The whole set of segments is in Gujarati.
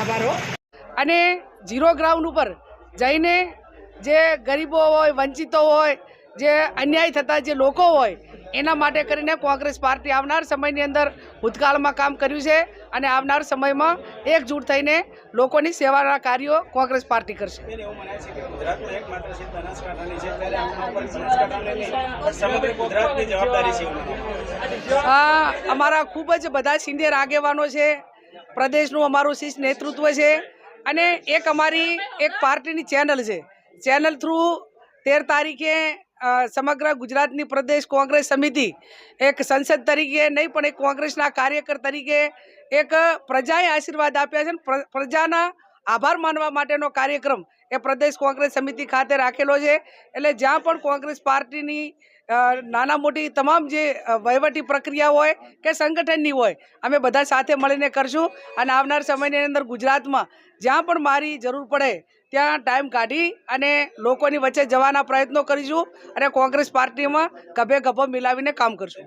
આભારો. અને ઝીરો ગ્રાઉન્ડ ઉપર જઈને જે ગરીબો હોય, વંચિતો હોય, જે અન્યાય થતા જે લોકો હોય એના માટે કરીને કોંગ્રેસ પાર્ટી આવનાર સમયની અંદર ભૂતકાળમાં કામ કર્યું છે અને આવનાર સમયમાં એકજૂટ થઈને લોકોની સેવાના કાર્યો કોંગ્રેસ પાર્ટી કરશે. અમારા ખૂબ જ બધા સિનિયર આગેવાનો છે પ્રદેશનું અમારું શીર્ષ નેતૃત્વ છે અને એક અમારી એક પાર્ટીની ચેનલ છે. ચેનલ થ્રુ તેર તારીખે સમગ્ર ગુજરાતની પ્રદેશ કોંગ્રેસ સમિતિ એક સંસદ તરીકે નહીં, પણ એક કોંગ્રેસના કાર્યકર તરીકે એક પ્રજાએ આશીર્વાદ આપ્યા છે પ્રજાના આભાર માનવા માટેનો કાર્યક્રમ એ પ્રદેશ કોંગ્રેસ સમિતિ ખાતે રાખેલો છે. એટલે જ્યાં પણ કોંગ્રેસ પાર્ટીની નાના મોટી તમામ જે વહીવટી પ્રક્રિયા હોય કે સંગઠનની હોય, અમે બધા સાથે મળીને કરશું. અને આવનાર સમયની અંદર ગુજરાતમાં જ્યાં પણ મારી જરૂર પડે ત્યાં ટાઈમ કાઢી અને લોકોની વચ્ચે જવાના પ્રયત્નો કરીશું અને કોંગ્રેસ પાર્ટીમાં ગભે ગભો મિલાવીને કામ કરશું.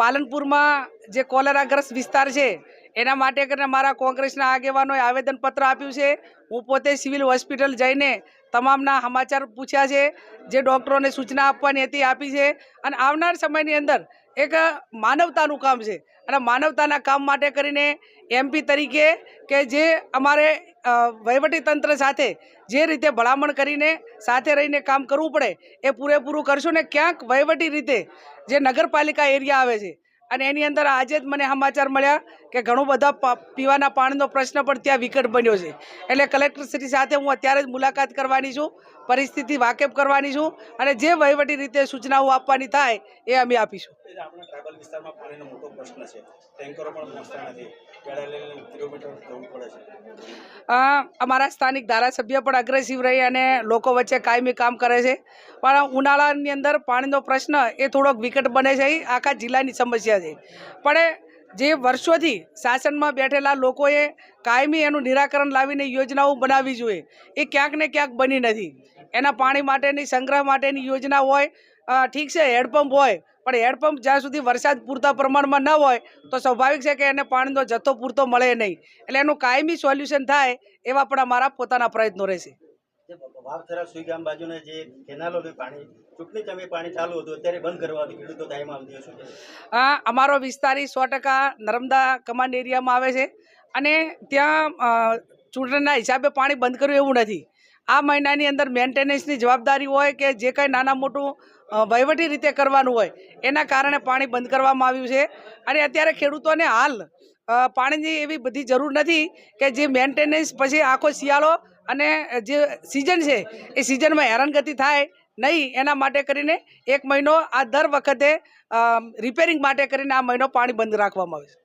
પાલનપુરમાં જે કોલેરાગ્રસ્ત વિસ્તાર છે એના માટે કરીને મારા કોંગ્રેસના આગેવાનોએ આવેદનપત્ર આપ્યું છે. હું પોતે સિવિલ હોસ્પિટલ જઈને તમામના સમાચાર પૂછ્યા છે જે ડૉક્ટરોને સૂચના આપવાની હતી આપી છે. અને આવનાર સમયની અંદર એક માનવતાનું કામ છે. અને માનવતાના કામ માટે કરીને એમપી તરીકે કે જે અમારે વહીવટીતંત્ર સાથે જે રીતે ભલામણ કરીને સાથે રહીને કામ કરવું પડે, એ પૂરેપૂરું કરશું ને ક્યાંક વહીવટી રીતે જે નગરપાલિકા એરિયા આવે છે અને એની અંદર આજે જ મને સમાચાર મળ્યા કે ઘણું બધા પીવાના પાણીનો પ્રશ્ન પણ ત્યાં વિકટ બન્યો છે. એટલે કલેક્ટરશ્રી સાથે હું અત્યારે જ મુલાકાત કરવાની છું, પરિસ્થિતિ વાકેફ કરવાની છું અને જે વહીવટી રીતે સૂચનાઓ આપવાની થાય એ અમે આપીશું. વિસ્તારમાં પાણીનો મોટો પ્રશ્ન છે. ટેન્કરો પણ પહોંચતા નથી. અમારા સ્થાનિક ધારાસભ્ય પણ અગ્રેસિવ રહી અને લોકો વચ્ચે કાયમી કામ કરે છે. પણ ઉનાળાની અંદર પાણીનો પ્રશ્ન એ થોડોક વિકટ બને છે. આખા જિલ્લાની સમસ્યા છે. પણ જે વર્ષોથી શાસનમાં બેઠેલા લોકોએ કાયમી એનું નિરાકરણ લાવીને યોજનાઓ બનાવવી જોઈએ. એ ક્યાંક ને ક્યાંક બની નથી. એના પાણી માટેની, સંગ્રહ માટેની યોજના હોય ઠીક છે હેડપંપ હોય પણ હેડપંપ જ્યાં સુધી વરસાદ પૂરતા પ્રમાણમાં ન હોય તો સ્વાભાવિક છે કે એને પાણીનો જથ્થો પૂરતો મળે નહીં. એટલે એનું કાયમી સોલ્યુશન થાય એવા પણ અમારા પોતાના પ્રયત્નો રહેશે. જે વાવથરા સુઈ ગામ જે કેનાલોનું પાણી ચૂંટણી સમયે પાણી ચાલુ હતું અત્યારે બંધ કરવાથી ખેડૂતો દાયમાં આવતી શું કહેશો? અમારો વિસ્તાર સો ટકા નર્મદા કમાન્ડ એરિયામાં આવે છે અને ત્યાં ચૂંટણીના હિસાબે પાણી બંધ કર્યું એવું નથી. આ મહિનાની અંદર મેન્ટેનન્સની જવાબદારી હોય કે જે કંઈ નાના મોટું વહીવટી રીતે કરવાનું હોય. એના કારણે પાણી બંધ કરવામાં આવ્યું છે. અને અત્યારે ખેડૂતોને હાલ પાણીની એવી બધી જરૂર નથી કે જે મેન્ટેનન્સ પછી આખો શિયાળો અને જે સિઝન છે, એ સિઝનમાં હેરાનગતિ થાય નહીં. એના માટે કરીને એક મહિનો આ દર વખતે રિપેરિંગ માટે કરીને આ મહિનો પાણી બંધ રાખવામાં આવે છે.